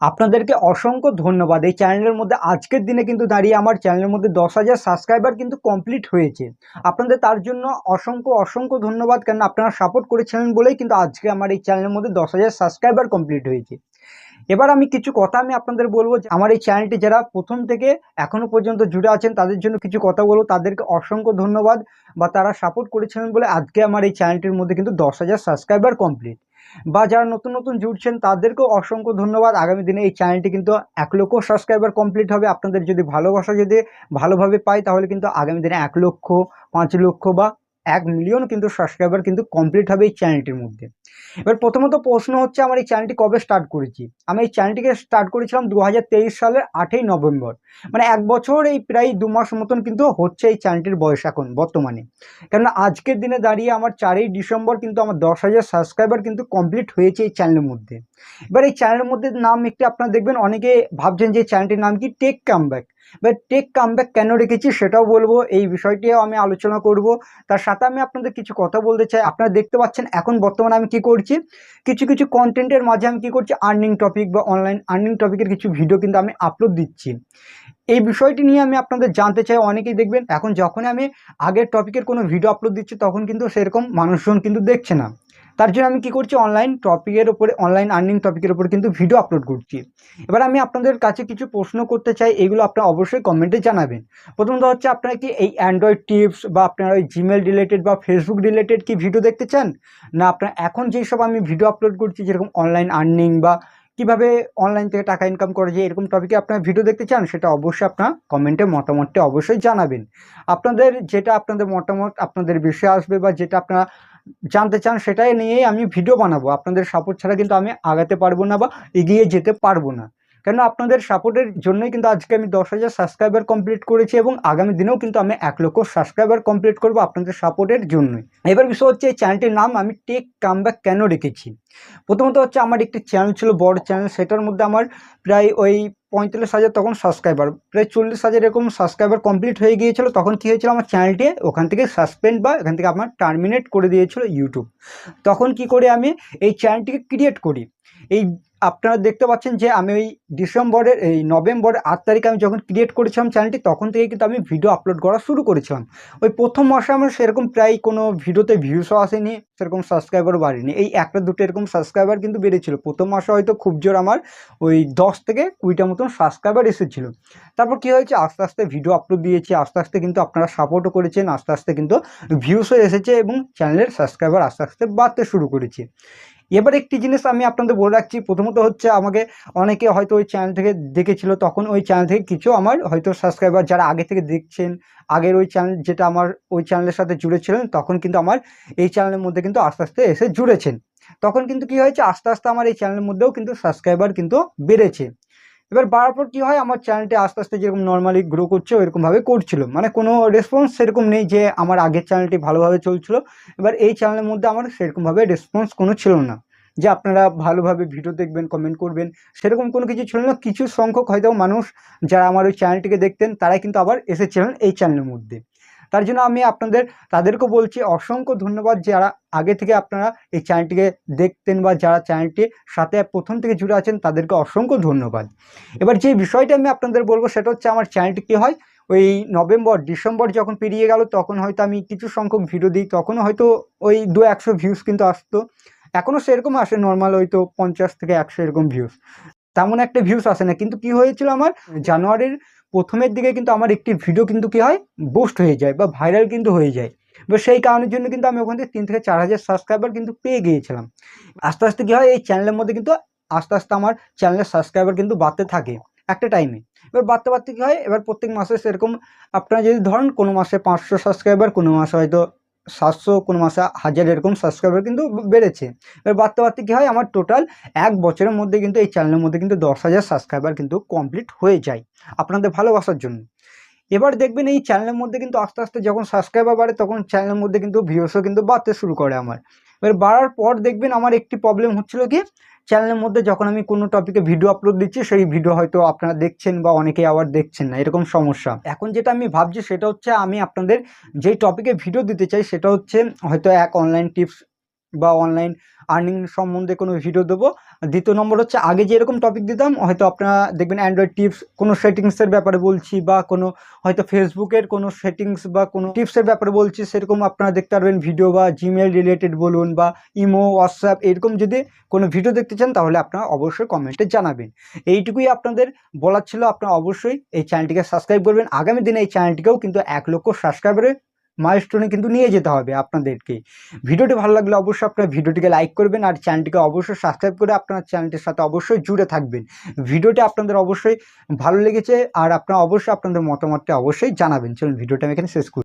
আপনাদেরকে অসংখ্য ধন্যবাদ। এই চ্যানেলের মধ্যে আজকের দিনে কিন্তু দাঁড়িয়ে আমার চ্যানেলের মধ্যে দশ হাজার সাবস্ক্রাইবার কিন্তু কমপ্লিট হয়েছে। আপনাদের তার জন্য অসংখ্য অসংখ্য ধন্যবাদ কেন আপনারা সাপোর্ট করেছিলেন বলেই কিন্তু আজকে আমার এই চ্যানেলের মধ্যে দশ হাজার সাবস্ক্রাইবার কমপ্লিট হয়েছে। এবার আমি কিছু কথা আমি আপনাদের বলব যে, আমার এই চ্যানেলটি যারা প্রথম থেকে এখনও পর্যন্ত জুড়ে আছেন, তাদের জন্য কিছু কথা বলব। তাদেরকে অসংখ্য ধন্যবাদ বা তারা সাপোর্ট করেছিলেন বলে আজকে আমার এই চ্যানেলটির মধ্যে কিন্তু দশ হাজার সাবস্ক্রাইবার কমপ্লিট। বা যারা নতুন নতুন জুড়ছেন, তাদেরকেও অসংখ্য ধন্যবাদ। আগামী দিনে এই চ্যানেলটি কিন্তু এক লক্ষ সাবস্ক্রাইবার কমপ্লিট হবে। আপনাদের যদি ভালোবাসা যদি ভালোভাবে পাই, তাহলে কিন্তু আগামী দিনে এক লক্ষ, পাঁচ লক্ষ বা এক মিলিয়ন কিন্তু সাবস্ক্রাইবার কিন্তু কমপ্লিট হবে এই চ্যানেলটির মধ্যে। এবার প্রথমত প্রশ্ন হচ্ছে, আমার এই চ্যানেলটি কবে স্টার্ট করেছি? আমি এই চ্যানেলটিকে স্টার্ট করেছিলাম দু হাজার তেইশ সালের আটই নভেম্বর। মানে এক বছর এই প্রায় দু মাস মতন কিন্তু হচ্ছে এই চ্যানেলটির বয়স এখন, বর্তমানে। কেননা আজকের দিনে দাঁড়িয়ে আমার চারই ডিসেম্বর কিন্তু আমার দশ হাজার সাবস্ক্রাইবার কিন্তু কমপ্লিট হয়েছে এই চ্যানেলের মধ্যে। এবার এই চ্যানেলের মধ্যে নাম একটি আপনারা দেখবেন, অনেকে ভাবছেন যে চ্যানেলটির নাম কি? টেক কামব্যাক এবার টেক কামব্যাক কেন রেখেছি সেটাও বলব, এই বিষয়টিও আমি আলোচনা করব। তার সাথে আমি আপনাদের কিছু কথা বলতে চাই। আপনারা দেখতে পাচ্ছেন, এখন বর্তমানে আমি কি করছি। কিছু কিছু কন্টেন্টের মাঝে আমি কী করছি? আর্নিং টপিক বা অনলাইন আর্নিং টপিকের কিছু ভিডিও কিন্তু আমি আপলোড দিচ্ছি। এই বিষয়টি নিয়ে আমি আপনাদের জানতে চাই, অনেকেই দেখবেন, এখন যখনই আমি আগের টপিকের কোনো ভিডিও আপলোড দিচ্ছি, তখন কিন্তু সেরকম মানুষজন কিন্তু দেখছে না। তার জন্য আমি কি করছি? অনলাইন টপিকের উপরে অনলাইন আর্নিং টপিকের উপরে কিন্তু ভিডিও আপলোড করছি। এবার আমি আপনাদের কাছে কিছু প্রশ্ন করতে চাই, এগুলো আপনারা অবশ্যই কমেন্টে জানাবেন। প্রথমত হচ্ছে, আপনারা কি এই অ্যান্ড্রয়েড টিপস বা আপনারা ওই জিমেল রিলেটেড বা ফেসবুক রিলেটেড কি ভিডিও দেখতে চান? না, আপনারা এখন যেই সব আমি ভিডিও আপলোড করছি, যেরকম অনলাইন আর্নিং বা কীভাবে অনলাইন থেকে টাকা ইনকাম করা যায়, এরকম টপিকে আপনারা ভিডিও দেখতে চান, সেটা অবশ্যই আপনার কমেন্টে মতামতটা অবশ্যই জানাবেন। আপনাদের যেটা আপনাদের মতামত, আপনাদের বিষয়ে আসবে বা যেটা আপনারা জানতে চান সেটাই নিয়েই আমি ভিডিও বানাবো। আপনাদের সাপোর্ট ছাড়া কিন্তু আমি আগাতে পারব না বা এগিয়ে যেতে পারব না। কেন আপনাদের সাপোর্টের জন্যই কিন্তু আজকে আমি দশ হাজার সাবস্ক্রাইবার কমপ্লিট করেছি এবং আগামী দিনেও কিন্তু আমি এক লক্ষ সাবস্ক্রাইবার কমপ্লিট করব আপনাদের সাপোর্টের জন্যই। এবার বিষয় হচ্ছে এই চ্যানেলটির নাম আমি টেক কামব্যাক কেন রেখেছি? প্রথমত হচ্ছে আমার একটি চ্যানেল ছিল, বড় চ্যানেল সেটার মধ্যে আমার প্রায় ওই পঁয়তাল্লিশ হাজার তখন সাবস্ক্রাইবার প্রায় চল্লিশ হাজার এরকম সাবস্ক্রাইবার কমপ্লিট হয়ে গিয়েছিল। তখন কী হয়েছিল? আমার চ্যানেলটি ওখান থেকে সাসপেন্ড বা এখান থেকে আমার টার্মিনেট করে দিয়েছিল ইউটিউব তখন কি করে আমি এই চ্যানেলটিকে ক্রিয়েট করি? এই আপনারা দেখতে পাচ্ছেন যে আমি ওই ডিসেম্বরের, এই নভেম্বরের আট তারিখে আমি যখন ক্রিয়েট করেছিলাম চ্যানেলটি তখন থেকে কিন্তু আমি ভিডিও আপলোড করা শুরু করেছিলাম। ওই প্রথম মাসে আমার সেরকম প্রায় কোনো ভিডিওতে ভিউসও আসেনি, সেরকম সাবস্ক্রাইবারও বাড়েনি। এই একটা দুটো এরকম সাবস্ক্রাইবার কিন্তু বেড়েছিল। প্রথম মাসে হয়তো খুব জোর আমার ওই দশ থেকে কুড়িটা মতন সাবস্ক্রাইবার এসেছিল। তারপর কী হয়েছে? আস্তে আস্তে ভিডিও আপলোড দিয়েছি, আস্তে আস্তে কিন্তু আপনারা সাপোর্টও করেছেন, আস্তে আস্তে কিন্তু ভিউসও এসেছে এবং চ্যানেলের সাবস্ক্রাইবার আস্তে আস্তে বাড়তে শুরু করেছে। এবার একটি জিনিস আমি আপনাদের বলে রাখছি, প্রথমত হচ্ছে আমাকে অনেকে হয়তো ওই চ্যানেল থেকে দেখেছিল, তখন ওই চ্যানেল থেকে কিছু আমার হয়তো সাবস্ক্রাইবার যারা আগে থেকে দেখছেন, আগের ওই চ্যানেল যেটা আমার ওই চ্যানেলের সাথে জুড়েছিলেন তখন কিন্তু আমার এই চ্যানেলের মধ্যে কিন্তু আস্তে আস্তে এসে জুড়েছেন। তখন কিন্তু কি হয়েছে, আস্তে আস্তে আমার এই চ্যানেলের মধ্যেও কিন্তু সাবস্ক্রাইবার কিন্তু বেড়েছে। এবার বাড়ার পর কী হয়? আমার চ্যানেলটি আস্তে আস্তে যেরকম নর্মালি গ্রো করছে, ওইরকমভাবে করছিল। মানে কোনো রেসপন্স সেরকম নেই যে আমার আগের চ্যানেলটি ভালোভাবে চলছিল। এবার এই চ্যানেলের মধ্যে আমার সেরকমভাবে রেসপন্স কোনো ছিল না। যে আপনারা ভালোভাবে ভিডিও দেখবেন কমেন্ট করবেন, সেরকম কোনো কিছু ছিল না। কিছু সংখ্যক হয়তো মানুষ যারা আমার ওই চ্যানেলটিকে দেখতেন, তারাই কিন্তু আবার এসেছিলেন এই চ্যানেলের মধ্যে। তার জন্য আমি আপনাদের তাদেরকে বলছি অসংখ্য ধন্যবাদ যারা আগে থেকে আপনারা এই চ্যানেলটিকে দেখতেন বা যারা চ্যানেলটির সাথে প্রথম থেকে জুড়ে আছেন, তাদেরকে অসংখ্য ধন্যবাদ। এবার যে বিষয়টা আমি আপনাদের বলব সেটা হচ্ছে আমার চ্যানেলটি কী হয়? ওই নভেম্বর, ডিসেম্বর যখন পেরিয়ে গেল, তখন হয়তো আমি কিছু সংখ্যক ভিডিও দিই, তখন হয়তো ওই দু একশো ভিউজ কিন্তু আসতো। এখনও সেরকম আসে নর্মাল হয়তো পঞ্চাশ থেকে একশো এরকম ভিউজ তেমন একটা ভিউস আসে না। কিন্তু কি হয়েছিল আমার? জানুয়ারির প্রথমের দিকে কিন্তু আমার একটি ভিডিও কিন্তু কি হয়? বুস্ট হয়ে যায় বা ভাইরাল কিন্তু হয়ে যায়। এবার সেই কারণের জন্য কিন্তু আমি ওখান থেকে তিন থেকে চার হাজার সাবস্ক্রাইবার কিন্তু পেয়ে গিয়েছিলাম। আস্তে আস্তে কী হয়? এই চ্যানেলের মধ্যে কিন্তু আস্তে আস্তে আমার চ্যানেলের সাবস্ক্রাইবার কিন্তু বাড়তে থাকে একটা টাইমে এবার বাড়তে বাড়তে কী হয়? এবার প্রত্যেক মাসে সেরকম আপনারা যদি ধরেন কোনো মাসে পাঁচশো সাবস্ক্রাইবার কোনো মাসে হয়তো সাতশো কোন মাসে হাজার এরকম সাবস্ক্রাইবার কিন্তু বেড়েছে। এবার বাড়তে বাড়তে কী হয়? আমার টোটাল এক বছরের মধ্যে কিন্তু এই চ্যানেলের মধ্যে কিন্তু দশ হাজার সাবস্ক্রাইবার কিন্তু কমপ্লিট হয়ে যায় আপনাদের ভালোবাসার জন্য। এবার দেখবেন এই চ্যানেলের মধ্যে কিন্তু আস্তে আস্তে যখন সাবস্ক্রাইবার বাড়ে তখন চ্যানেলের মধ্যে কিন্তু ভিউসও কিন্তু বাড়তে শুরু করে আমার। এবার বাড়ার পর দেখবেন আমার একটি প্রবলেম হচ্ছিল কি? চ্যানেলের মধ্যে যখন আমি কোনো টপিকে ভিডিও আপলোড দিচ্ছি, সেই ভিডিও হয়তো আপনারা দেখছেন বা অনেকেই আবার দেখছেন না, এরকম সমস্যা। এখন যেটা আমি ভাবছি, সেটা হচ্ছে আমি আপনাদের যেই টপিকে ভিডিও দিতে চাই, সেটা হচ্ছে হয়তো এক অনলাইন টিপস বা অনলাইন আর্নিং সম্বন্ধে কোনো ভিডিও দেবো। দ্বিতীয় নম্বর হচ্ছে, আগে যে এরকম টপিক দিতাম, হয়তো আপনারা দেখবেন অ্যান্ড্রয়েড টিপস কোনো সেটিংসের ব্যাপারে বলছি বা কোনো, হয়তো ফেসবুকের কোনো সেটিংস বা কোনো টিপসের ব্যাপারে বলছি, সেরকম আপনারা দেখতে পারবেন ভিডিও বা জিমেল রিলেটেড বলুন বা ইমো হোয়াটসঅ্যাপ এরকম যদি কোনো ভিডিও দেখতে চান, তাহলে আপনারা অবশ্যই কমেন্টে জানাবেন। এইটুকুই আপনাদের বলার ছিল, আপনারা অবশ্যই এই চ্যানেলটিকে সাবস্ক্রাইব করবেন। আগামী দিনে এই চ্যানেলটিকেও কিন্তু এক লক্ষ সাবস্ক্রাইবারে মাইলস্টোনে কিন্তু নিয়ে যেতে হবে আপনাদেরকে। ভিডিওটি ভালো লাগলে অবশ্যই আপনারা ভিডিওটিকে লাইক করবেন আর চ্যানেলটিকে অবশ্যই সাবস্ক্রাইব করে আপনার চ্যানেলটির সাথে অবশ্যই জুড়ে থাকবেন। ভিডিওটি আপনাদের অবশ্যই ভালো লেগেছে আর আপনারা অবশ্যই আপনাদের মতামতটা অবশ্যই জানাবেন। চলুন, ভিডিওটা আমি এখানে শেষ করি।